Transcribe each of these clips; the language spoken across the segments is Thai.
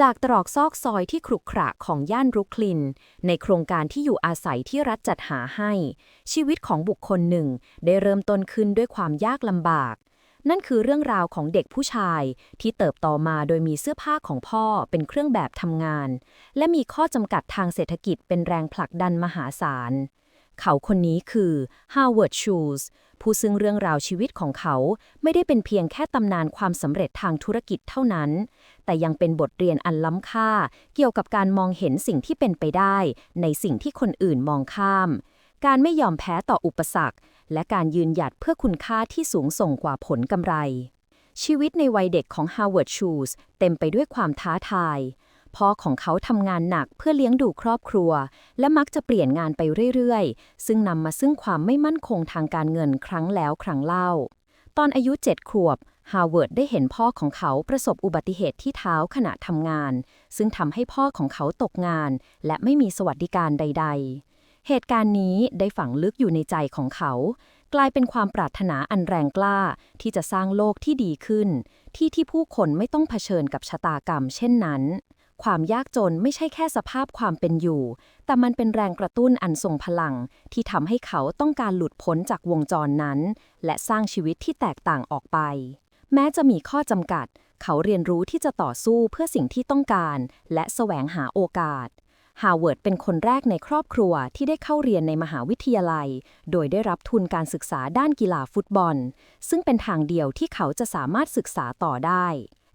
จากตรอกซอกซอยที่ขรุขระของย่านบรุกลิน ในโครงการที่อยู่อาศัยที่รัฐจัดหาให้ ชีวิตของบุคคลหนึ่งได้เริ่มต้นขึ้นด้วยความยากลำบาก นั่นคือเรื่องราวของเด็กผู้ชายที่เติบโตมาโดยมีเสื้อผ้าของพ่อเป็นเครื่องแบบทำงาน และมีข้อจำกัดทางเศรษฐกิจเป็นแรงผลักดันมหาศาลเขาคนนี้คือ Howard Schultz ผู้ซึ่งเรื่องราวชีวิตของเขาไม่ได้เป็นเพียงแค่ตำนานความสำเร็จทางธุรกิจเท่านั้น แต่ยังเป็นบทเรียนอันล้ำค่า เกี่ยวกับการมองเห็นสิ่งที่เป็นไปได้ ในสิ่งที่คนอื่นมองข้าม การไม่ยอมแพ้ต่ออุปสรรค และการยืนหยัดเพื่อคุณค่าที่สูงส่งกว่าผลกำไร ชีวิตในวัยเด็กของ Howard Schultz เต็มไปด้วยความท้าทายพ่อของเขาทำงานหนักเพื่อเลี้ยงดูครอบครัว และมักจะเปลี่ยนงานไปเรื่อยๆ ซึ่งนำมาซึ่งความไม่มั่นคงทางการเงินครั้งแล้วครั้งเล่า ตอนอายุเจ็ดขวบ ฮาวเวิร์ดได้เห็นพ่อของเขาประสบอุบัติเหตุที่เท้าขณะทำงาน ซึ่งทำให้พ่อของเขาตกงาน และไม่มีสวัสดิการใด ๆ เหตุการณ์นี้ได้ฝังลึกอยู่ในใจของเขา กลายเป็นความปรารถนาอันแรงกล้าที่จะสร้างโลกที่ดีขึ้น ที่ที่ผู้คนไม่ต้องเผชิญกับชะตากรรม เช่นนั้น ความยากจนไม่ใช่แค่สภาพความเป็นอยู่ แต่มันเป็นแรงกระตุ้นอันทรงพลัง ที่ทำให้เขาต้องการหลุดพ้นจากวงจรนั้น และสร้างชีวิตที่แตกต่างออกไป แม้จะมีข้อจำกัด เขาเรียนรู้ที่จะต่อสู้เพื่อสิ่งที่ต้องการ และแสวงหาโอกาสฮาวเวิร์ดเป็นคนแรกในครอบครัวที่ได้เข้าเรียนในมหาวิทยาลัย โดยได้รับทุนการศึกษาด้านกีฬาฟุตบอล ซึ่งเป็นทางเดียวที่เขาจะสามารถศึกษาต่อได้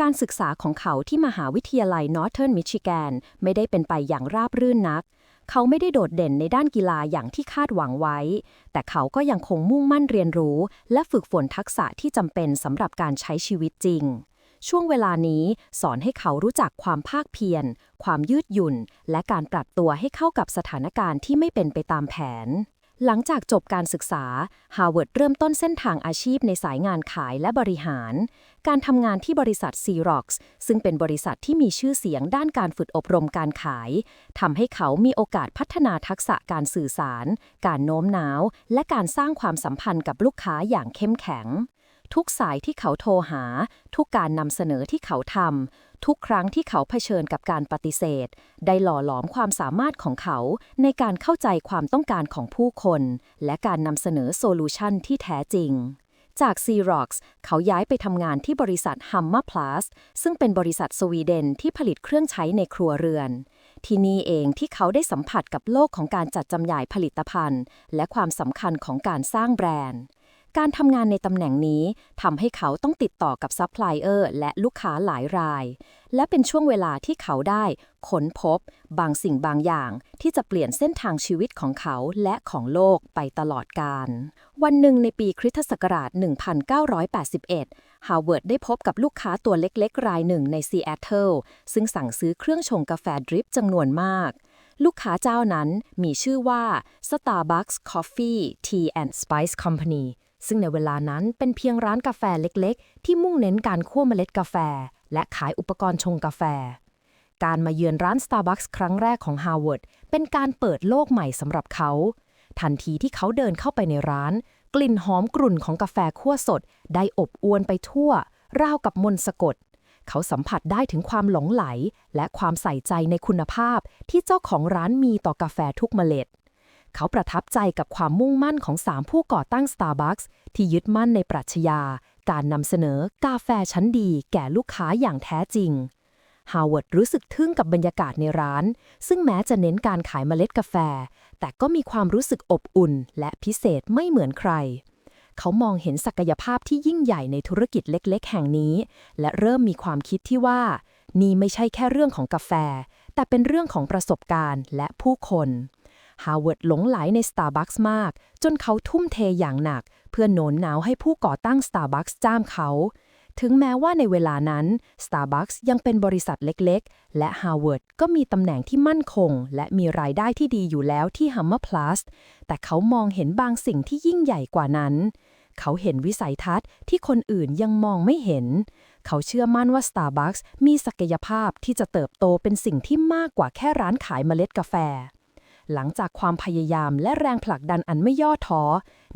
การศึกษาของเขาที่มหาวิทยาลัยนอร์เทิร์นมิชิแกนไม่ได้เป็นไปอย่างราบรื่นนัก เขาไม่ได้โดดเด่นในด้านกีฬาอย่างที่คาดหวังไว้ แต่เขาก็ยังคงมุ่งมั่นเรียนรู้ และฝึกฝนทักษะที่จำเป็นสำหรับการใช้ชีวิตจริง ช่วงเวลานี้สอนให้เขารู้จักความภาคเพียร ความยืดหยุ่น และการปรับตัวให้เข้ากับสถานการณ์ที่ไม่เป็นไปตามแผน หลังจากจบการศึกษาฮาวเวิร์ดเริ่มต้นเส้นทางอาชีพในสายงานขายและบริหาร การทำงานที่บริษัทซีร็อกส์ซึ่งเป็นบริษัทที่มีชื่อเสียงด้านการฝึกอบรมการขายทำให้เขามีโอกาสพัฒนาทักษะการสื่อสาร การโน้มน้าว และการสร้างความสัมพันธ์กับลูกค้าอย่างเข้มแข็ง ทุกสายที่เขาโทรหา ทุกการนำเสนอที่เขาทำทุกครั้งที่เขาเผชิญกับการปฏิเสธ ได้หล่อหลอมความสามารถของเขา ในการเข้าใจความต้องการของผู้คน และการนำเสนอโซลูชันที่แท้จริงจาก Xerox เขาย้ายไปทำงานที่บริษัท Hammer Plus ซึ่งเป็นบริษัทสวีเดนที่ผลิตเครื่องใช้ในครัวเรือน ที่นี่เองที่เขาได้สัมผัสกับโลกของการจัดจำหน่ายผลิตภัณฑ์ และความสำคัญของการสร้างแบรนด์ การทำงานในตำแหน่งนี้ทำให้เขาต้องติดต่อกับซัพพลายเออร์และลูกค้าหลายราย และเป็นช่วงเวลาที่เขาได้ค้นพบ บางสิ่งบางอย่าง ที่จะเปลี่ยนเส้นทางชีวิตของเขาและของโลกไปตลอดกาลวันหนึ่งในปีคริสตศักราช 1981 ฮาวเวิร์ดได้พบกับลูกค้าตัวเล็กๆ รายหนึ่งในซีแอตเทิลซึ่งสั่งซื้อเครื่องชงกาแฟดริปจำนวนมากลูกค้าเจ้านั้นมีชื่อว่า Starbucks Coffee Tea and Spice Company ซึ่งในเวลานั้นเป็นเพียงร้านกาแฟเล็กๆ ที่มุ่งเน้นการคั่วเมล็ดกาแฟ และขายอุปกรณ์ชงกาแฟ การมาเยือนร้าน Starbucks ครั้งแรกของ Howard เป็นการเปิดโลกใหม่สำหรับเขา ทันทีที่เขาเดินเข้าไปในร้าน กลิ่นหอมกรุ่นของกาแฟคั่วสด ได้อบอวนไปทั่ว ราวกับมนสะกดเขาสัมผัสได้ถึงความหลงไหล และความใส่ใจในคุณภาพที่เจ้าของร้านมีต่อกาแฟทุกเมล็ด เขาประทับใจกับความมุ่งมั่นของสามผู้ก่อตั้ง Starbucks ที่ยึดมั่นในปรัชญา การนำเสนอกาแฟชั้นดี แก่ลูกค้าอย่างแท้จริงฮาวเวิร์ดรู้สึกทึ่งกับบรรยากาศในร้าน ซึ่งแม้จะเน้นการขายเมล็ดกาแฟ แต่ก็มีความรู้สึกอบอุ่น และพิเศษไม่เหมือนใคร เขามองเห็นศักยภาพที่ยิ่งใหญ่ในธุรกิจเล็ก ๆ แห่งนี้ และเริ่มมีความคิดที่ว่า นี่ไม่ใช่แค่เรื่องของกาแฟ แต่เป็นเรื่องของประสบการณ์และผู้คน ฮาวเวิร์ดหลงไหลใน Starbucks มาก จนเขาทุ่มเทอย่างหนัก เพื่อโน้นน้าวให้ผู้ก่อตั้ง Starbucks จ้ามเขา ถึงแม้ว่าในเวลานั้น Starbucks ยังเป็นบริษัทเล็กๆ และ Howard ก็มีตำแหน่งที่มั่นคง และมีรายได้ที่ดีอยู่แล้วที่ Hammer Plus แต่เขามองเห็นบางสิ่งที่ยิ่งใหญ่กว่านั้น เขาเห็นวิสัยทัศน์ที่คนอื่นยังมองไม่เห็นเขาเชื่อมั่นว่า Starbucks มีศักยภาพที่จะเติบโตเป็นสิ่งที่มากกว่าแค่ร้านขายเมล็ดกาแฟ หลังจากความพยายามและแรงผลักดันอันไม่ย่อท้อ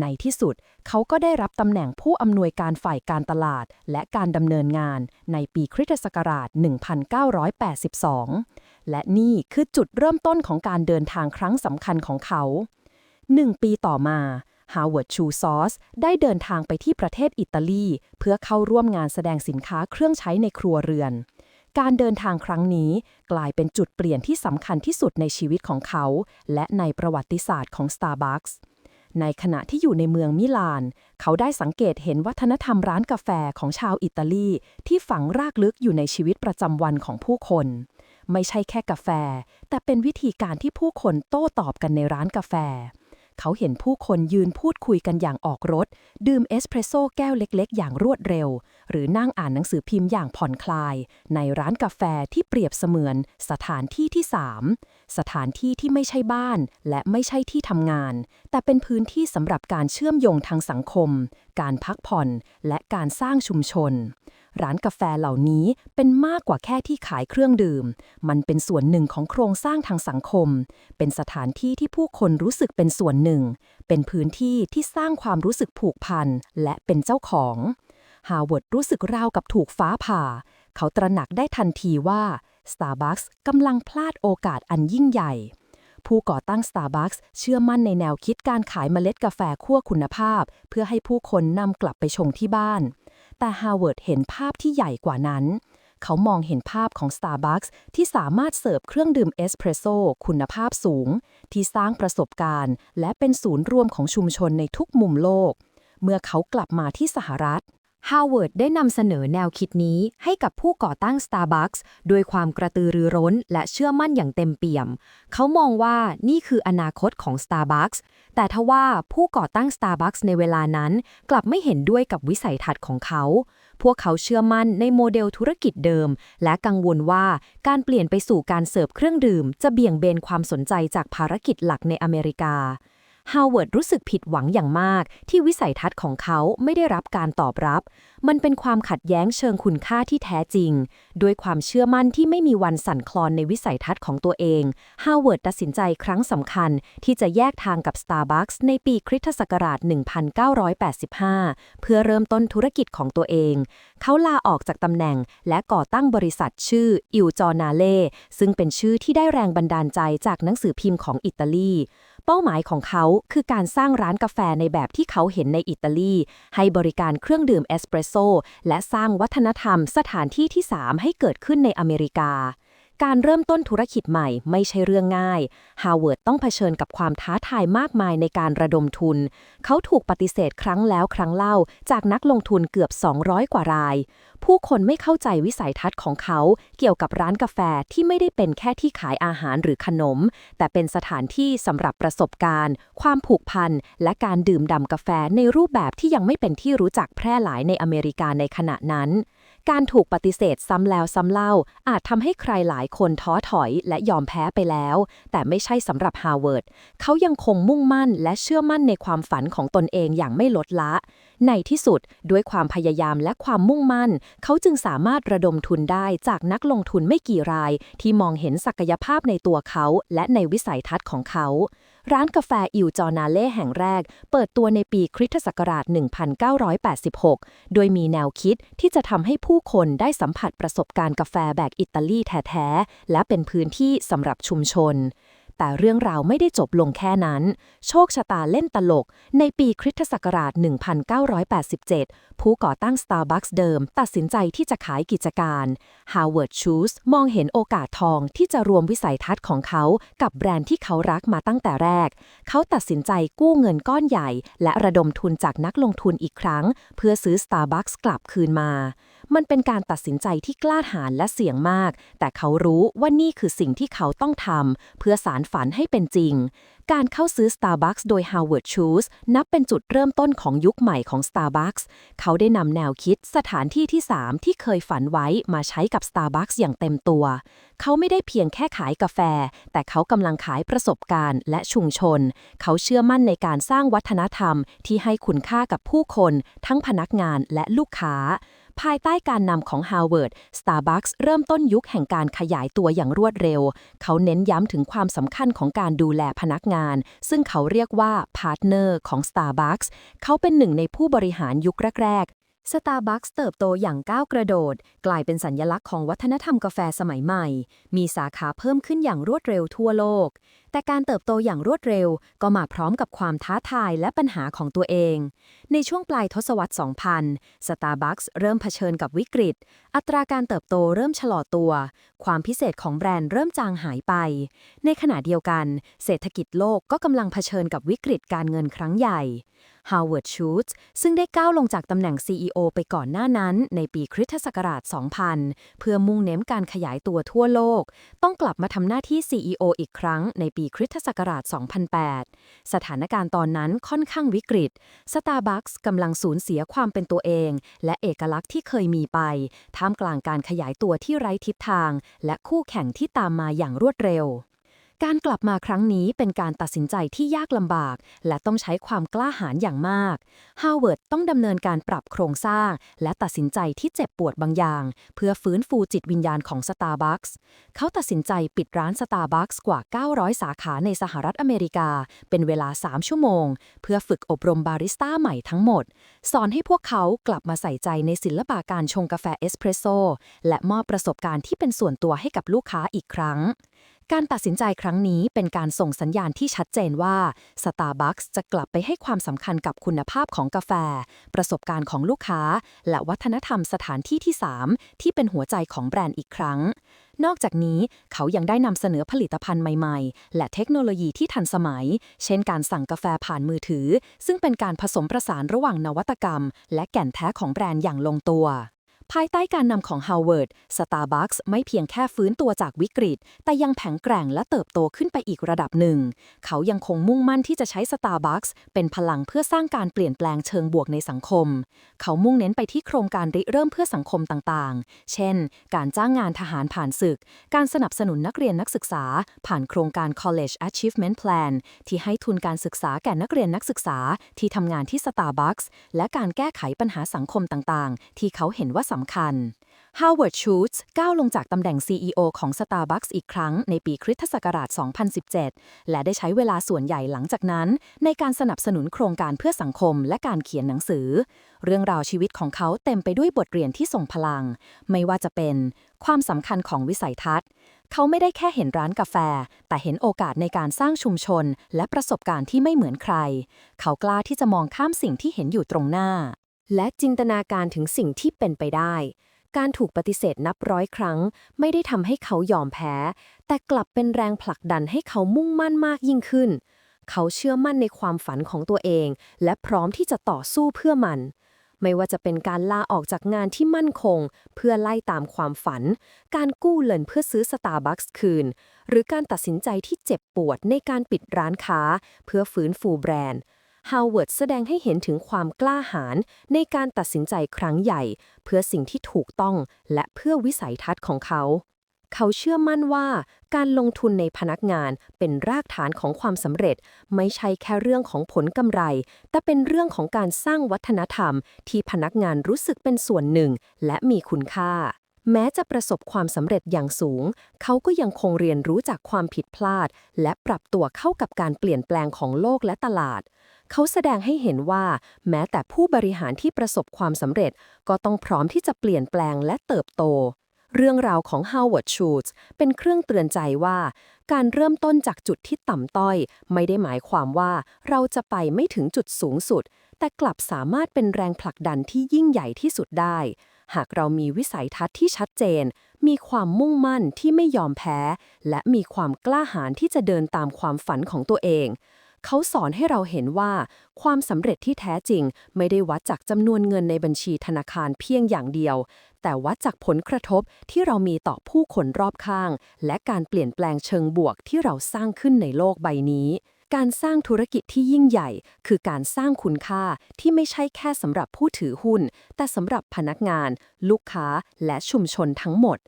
ในที่สุดเขาก็ได้รับตำแหน่งผู้อำนวยการฝ่ายการตลาด และการดำเนินงานในปีคริสตศักราช 1982 และนี่คือจุดเริ่มต้นของการเดินทางครั้งสำคัญของเขาหนึ่งปีต่อมาฮาวเวิร์ดชูซอสได้เดินทางไปที่ประเทศอิตาลี เพื่อเข้าร่วมงานแสดงสินค้าเครื่องใช้ในครัวเรือน การเดินทางครั้งนี้กลายเป็นจุดเปลี่ยนที่สำคัญที่สุดในชีวิตของเขา และในประวัติศาสตร์ของ Starbucks ในขณะที่อยู่ในเมืองมิลาน เขาได้สังเกตเห็นวัฒนธรรมร้านกาแฟของชาวอิตาลี ที่ฝังรากลึกอยู่ในชีวิตประจำวันของผู้คน ไม่ใช่แค่กาแฟ แต่เป็นวิธีการที่ผู้คนโต้ตอบกันในร้านกาแฟ เขาเห็นผู้คนยืนพูดคุยกันอย่างออกรถ ดื่มเอสเพรสโซ่แก้วเล็ก ๆ อย่างรวดเร็ว หรือนั่งอ่านหนังสือพิมพ์อย่างผ่อนคลาย ในร้านกาแฟที่เปรียบเสมือน สถานที่ที่ 3 สถานที่ที่ไม่ใช่บ้าน และไม่ใช่ที่ทำงาน แต่เป็นพื้นที่สำหรับการเชื่อมโยงทางสังคม การพักผ่อน และการสร้างชุมชน ร้านกาแฟเหล่านี้เป็นมากกว่าแค่ที่ขายเครื่องดื่ม มันเป็นส่วนหนึ่งของโครงสร้างทางสังคม เป็นสถานที่ที่ผู้คนรู้สึกเป็นส่วนหนึ่ง เป็นพื้นที่ที่สร้างความรู้สึกผูกพันและเป็นเจ้าของ ฮาวเวิร์ดรู้สึกราวกับถูกฟ้าผ่า เขาตระหนักได้ทันทีว่า Starbucks กำลังพลาดโอกาสอันยิ่งใหญ่ ผู้ก่อตั้ง Starbucks เชื่อมั่นในแนวคิดการขายเมล็ดกาแฟคั่วคุณภาพ เพื่อให้ผู้คนนำกลับไปชงที่บ้าน แต่ฮาวเวิร์ดเห็นภาพที่ใหญ่กว่านั้น เขามองเห็นภาพของ Starbucks ที่สามารถเสิร์ฟเครื่องดื่มเอสเพรสโซ่คุณภาพสูง ที่สร้างประสบการณ์ และเป็นศูนย์รวมของชุมชนในทุกมุมโลก เมื่อเขากลับมาที่สหรัฐ ฮาวเวิร์ดได้นำเสนอแนวคิดนี้ให้กับผู้ก่อตั้ง Starbucks ด้วยความกระตือรือร้นและเชื่อมั่นอย่างเต็มเปี่ยม เขามองว่านี่คืออนาคตของ Starbucks แต่ทว่าผู้ก่อตั้ง Starbucks ในเวลานั้นกลับไม่เห็นด้วยกับวิสัยทัศน์ของเขา พวกเขาเชื่อมั่นในโมเดลธุรกิจเดิม และกังวลว่าการเปลี่ยนไปสู่การเสิร์ฟเครื่องดื่ม จะเบี่ยงเบนความสนใจจากภารกิจหลักในอเมริกา ฮาวเวิร์ดรู้สึกผิดหวังอย่างมาก ที่วิสัยทัศน์ของเขาไม่ได้รับการตอบรับ มันเป็นความขัดแย้งเชิงคุณค่าที่แท้จริง ด้วยความเชื่อมั่นที่ไม่มีวันสั่นคลอนในวิสัยทัศน์ของตัวเองฮาวเวิร์ดตัดสินใจครั้งสำคัญ ที่จะแยกทางกับ Starbucks ในปีคริสตศักราช 1985 เพื่อเริ่มต้นธุรกิจของตัวเอง เขาลาออกจากตำแหน่งและก่อตั้งบริษัทชื่ออิวจอนาเล่ซึ่งเป็นชื่อที่ได้แรงบันดาลใจจากหนังสือพิมพ์ของอิตาลี เป้าหมายของเขาคือการสร้างร้านกาแฟในแบบที่เขาเห็นในอิตาลี ให้บริการเครื่องดื่มเอสเปรสโซและสร้างวัฒนธรรมสถานที่ที่ 3 ให้เกิดขึ้นในอเมริกา การเริ่มต้นธุรกิจใหม่ไม่ใช่เรื่องง่าย ฮาวเวิร์ดต้องเผชิญกับความท้าทายมากมายในการระดมทุน เขาถูกปฏิเสธครั้งแล้วครั้งเล่า จากนักลงทุนเกือบ 200 กว่าราย ผู้คนไม่เข้าใจวิสัยทัศน์ของเขา เกี่ยวกับร้านกาแฟที่ไม่ได้เป็นแค่ที่ขายอาหารหรือขนม แต่เป็นสถานที่สำหรับประสบการณ์ ความผูกพัน และการดื่มด่ำกาแฟในรูปแบบที่ยังไม่เป็นที่รู้จักแพร่หลายในอเมริกาในขณะนั้น การถูกปฏิเสธซ้ำแล้วซ้ำเล่า อาจทำให้ใครหลายคนท้อถอยและยอมแพ้ไปแล้ว แต่ไม่ใช่สำหรับฮาวเวิร์ดเขายังคงมุ่งมั่นและเชื่อมั่นในความฝันของตนเองอย่างไม่ลดละ ในที่สุดด้วยความพยายามและความมุ่งมั่น เขาจึงสามารถระดมทุนได้จากนักลงทุนไม่กี่ราย ที่มองเห็นศักยภาพในตัวเขาและในวิสัยทัศน์ของเขา ร้านกาแฟอิวจอนาเล่แห่งแรก เปิดตัวในปีคริสตศักราช 1986 โดยมีแนวคิดที่จะทำให้ผู้คนได้สัมผัสประสบการณ์กาแฟแบบอิตาลีแท้ ๆ และเป็นพื้นที่สำหรับชุมชน แต่เรื่องราวไม่ได้จบลงแค่นั้น โชคชะตาเล่นตลก ในปีคริสตศักราช 1987 ผู้ก่อตั้ง Starbucks เดิม ตัดสินใจที่จะขายกิจการ Howard Schultz มองเห็นโอกาสทองที่จะรวมวิสัยทัศน์ของเขา กับแบรนด์ที่เขารักมาตั้งแต่แรก เขาตัดสินใจกู้เงินก้อนใหญ่ และระดมทุนจากนักลงทุนอีกครั้ง เพื่อซื้อ Starbucks กลับคืนมา มันเป็นการตัดสินใจที่กล้าหาญและเสี่ยงมาก แต่เขารู้ว่านี่คือสิ่งที่เขาต้องทำเพื่อสารฝันให้เป็นจริง การเข้าซื้อ Starbucks โดย Howard Schultz นับเป็นจุดเริ่มต้นของยุคใหม่ของ Starbucks เขาได้นำแนวคิดสถานที่ที่ 3 ที่เคยฝันไว้มาใช้กับ Starbucks อย่างเต็มตัว เขาไม่ได้เพียงแค่ขายกาแฟ แต่เขากำลังขายประสบการณ์และชุมชน เขาเชื่อมั่นในการสร้างวัฒนธรรมที่ให้คุณค่ากับผู้คน ทั้งพนักงานและลูกค้า ภายใต้การนำของ Harvard Starbucks เริ่มต้นยุคแห่งการขยายตัวอย่างรวดเร็ว เขาเน้นย้ำถึงความสำคัญของการดูแลพนักงาน ซึ่งเขาเรียกว่าพาร์ทเนอร์ของ Starbucks เขาเป็นหนึ่งในผู้บริหารยุคแรกๆ Starbucks เติบโตอย่างก้าวกระโดด กลายเป็นสัญลักษณ์ของวัฒนธรรมกาแฟสมัยใหม่ มีสาขาเพิ่มขึ้นอย่างรวดเร็วทั่วโลก แต่การเติบโตอย่างรวดเร็วก็มาพร้อมกับความท้าทายและปัญหาของตัวเอง ในช่วงปลายทศวรรษ 2000 Starbucks เริ่มเผชิญกับวิกฤต อัตราการเติบโตเริ่มชะลอตัว ความพิเศษของแบรนด์เริ่มจางหายไป ในขณะเดียวกัน เศรษฐกิจโลกก็กำลังเผชิญกับวิกฤตการเงินครั้งใหญ่ Howard Schultz ซึ่งได้ก้าวลงจากตำแหน่ง CEO ไปก่อนหน้านั้น ในปีคริสตศักราช 2000 เพื่อมุ่งเน้นการขยายตัวทั่วโลก ต้องกลับมาทำหน้าที่ CEO อีกครั้งในปีคริสตศักราช 2008 สถานการณ์ตอนนั้นค่อนข้างวิกฤต สตาร์บัคส์กำลังสูญเสียความเป็นตัวเอง และเอกลักษณ์ที่เคยมีไป ท่ามกลางการขยายตัวที่ไร้ทิศทาง และคู่แข่งที่ตามมาอย่างรวดเร็ว การกลับมาครั้งนี้เป็นการตัดสินใจที่ยากลำบาก และต้องใช้ความกล้าหาญอย่างมากฮาวเวิร์ดต้องดำเนินการปรับโครงสร้าง และตัดสินใจที่เจ็บปวดบางอย่าง เพื่อฟื้นฟูจิตวิญญาณของ Starbucks เขาตัดสินใจปิดร้าน Starbucks กว่า 900 สาขาในสหรัฐอเมริกา เป็นเวลา 3 ชั่วโมง เพื่อฝึกอบรมบาริสต้าใหม่ทั้งหมด สอนให้พวกเขากลับมาใส่ใจในศิลปะการชงกาแฟเอสเพรสโซและมอบประสบการณ์ที่เป็นส่วนตัวให้กับลูกค้าอีกครั้ง การตัดสินใจครั้งนี้เป็นการส่งสัญญาณที่ชัดเจนว่า Starbucks จะกลับไปให้ความสำคัญกับคุณภาพของกาแฟ ประสบการณ์ของลูกค้า และวัฒนธรรมสถานที่ที่ 3 ที่เป็นหัวใจของแบรนด์อีกครั้ง นอกจากนี้เขายังได้นำเสนอผลิตภัณฑ์ใหม่ๆ และเทคโนโลยีที่ทันสมัย เช่นการสั่งกาแฟผ่านมือถือ ซึ่งเป็นการผสมประสานระหว่างนวัตกรรม และแก่นแท้ของแบรนด์อย่างลงตัว ภายใต้การนำของ Howard Starbucks ไม่เพียงแค่ฟื้นตัวจากวิกฤต แต่ยังแข็งแกร่งและเติบโตขึ้นไปอีกระดับหนึ่ง เขายังคงมุ่งมั่นที่จะใช้ Starbucks เป็นพลังเพื่อสร้างการเปลี่ยนแปลงเชิงบวกในสังคม เขามุ่งเน้นไปที่โครงการริเริ่มเพื่อสังคมต่างๆ เช่น การจ้างงานทหารผ่านศึก การสนับสนุนนักเรียนนักศึกษา ผ่านโครงการ College Achievement Plan ที่ให้ทุนการศึกษาแก่นักเรียนนักศึกษาที่ทำงานที่ Starbucks และการแก้ไขปัญหาสังคมต่างๆ ที่เขาเห็นว่าสำคัญ Howard Schultz ก้าวลงจากตำแหน่ง CEO ของ Starbucks อีกครั้งในปีคริสตศักราช 2017 และได้ใช้เวลาส่วนใหญ่หลังจากนั้น ในการสนับสนุนโครงการเพื่อสังคมและการเขียนหนังสือ เรื่องราวชีวิตของเขาเต็มไปด้วยบทเรียนที่ส่งพลัง ไม่ว่าจะเป็น ความสำคัญของวิสัยทัศน์ เขาไม่ได้แค่เห็นร้านกาแฟ แต่เห็นโอกาสในการสร้างชุมชน และประสบการณ์ที่ไม่เหมือนใคร เขากล้าที่จะมองข้ามสิ่งที่เห็นอยู่ตรงหน้า และจินตนาการถึงสิ่งที่เป็นไปได้ การถูกปฏิเสธนับร้อยครั้ง ไม่ได้ทำให้เขายอมแพ้ แต่กลับเป็นแรงผลักดันให้เขามุ่งมั่นมากยิ่งขึ้น เขาเชื่อมั่นในความฝันของตัวเอง และพร้อมที่จะต่อสู้เพื่อมันไม่ว่าจะเป็นการลาออกจากงานที่มั่นคง เพื่อไล่ตามความฝัน การกู้เงินเพื่อซื้อ Starbucks คืน หรือการตัดสินใจที่เจ็บปวดในการปิดร้านค้า เพื่อฟื้นฟูแบรนด์ ฮาวเวิร์ดแสดงให้เห็นถึงความกล้าหาญในการตัดสินใจครั้งใหญ่ เพื่อสิ่งที่ถูกต้องและเพื่อวิสัยทัศน์ของเขา เขาเชื่อมั่นว่า การลงทุนในพนักงานเป็นรากฐานของความสำเร็จ ไม่ใช่แค่เรื่องของผลกำไร แต่เป็นเรื่องของการสร้างวัฒนธรรม ที่พนักงานรู้สึกเป็นส่วนหนึ่ง และมีคุณค่าแม้จะประสบความสำเร็จอย่างสูง เขาก็ยังคงเรียนรู้จากความผิดพลาด และปรับตัวเข้ากับการเปลี่ยนแปลงของโลกและตลาด เขาแสดงให้เห็นว่า แม้แต่ผู้บริหารที่ประสบความสำเร็จ ก็ต้องพร้อมที่จะเปลี่ยนแปลงและเติบโต เรื่องราวของ Howard Schultz เป็นเครื่องเตือนใจว่า การเริ่มต้นจากจุดที่ต่ำต้อย ไม่ได้หมายความว่าเราจะไปไม่ถึงจุดสูงสุด แต่กลับสามารถเป็นแรงผลักดันที่ยิ่งใหญ่ที่สุดได้ หากเรามีวิสัยทัศน์ที่ชัดเจน มีความมุ่งมั่นที่ไม่ยอมแพ้ และมีความกล้าหาญที่จะเดินตามความฝันของตัวเอง เขาสอนให้เราเห็นว่า ความสำเร็จที่แท้จริง ไม่ได้วัดจากจำนวนเงินในบัญชีธนาคารเพียงอย่างเดียว แต่วัดจากผลกระทบที่เรามีต่อผู้คนรอบข้าง และการเปลี่ยนแปลงเชิงบวกที่เราสร้างขึ้นในโลกใบนี้ การสร้างธุรกิจที่ยิ่งใหญ่ คือการสร้างคุณค่าที่ไม่ใช่แค่สำหรับผู้ถือหุ้น แต่สำหรับพนักงาน ลูกค้า และชุมชนทั้งหมด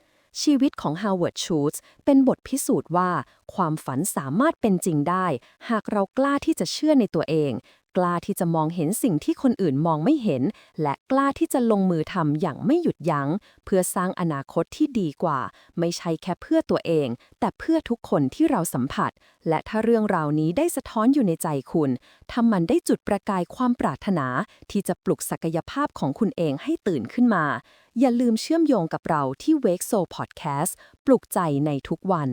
ชีวิตของ Howard Schultz เป็นบทพิสูจน์ว่า ความฝันสามารถเป็นจริงได้ หากเรากล้าที่จะเชื่อในตัวเอง กล้าที่จะมองเห็นสิ่งที่คนอื่นมองไม่เห็น และกล้าที่จะลงมือทำอย่างไม่หยุดยัง้ง เพื่อสร้างอนาคตที่ดีกว่า ไม่ใช่แค่เพื่อตัวเอง แต่เพื่อทุกคนที่เราสัมผัส และถ้าเรื่องราวนี้ได้สะท้อนอยู่ในใจคุณถ้ามันได้จุดประกายความปรารถนา ที่จะปลุกศักยภาพของคุณเองให้ตื่นขึ้นมา อย่าลืมเชื่อมโยงกับเราที่ Wake Soul Podcast ปลุกใจในทุกวัน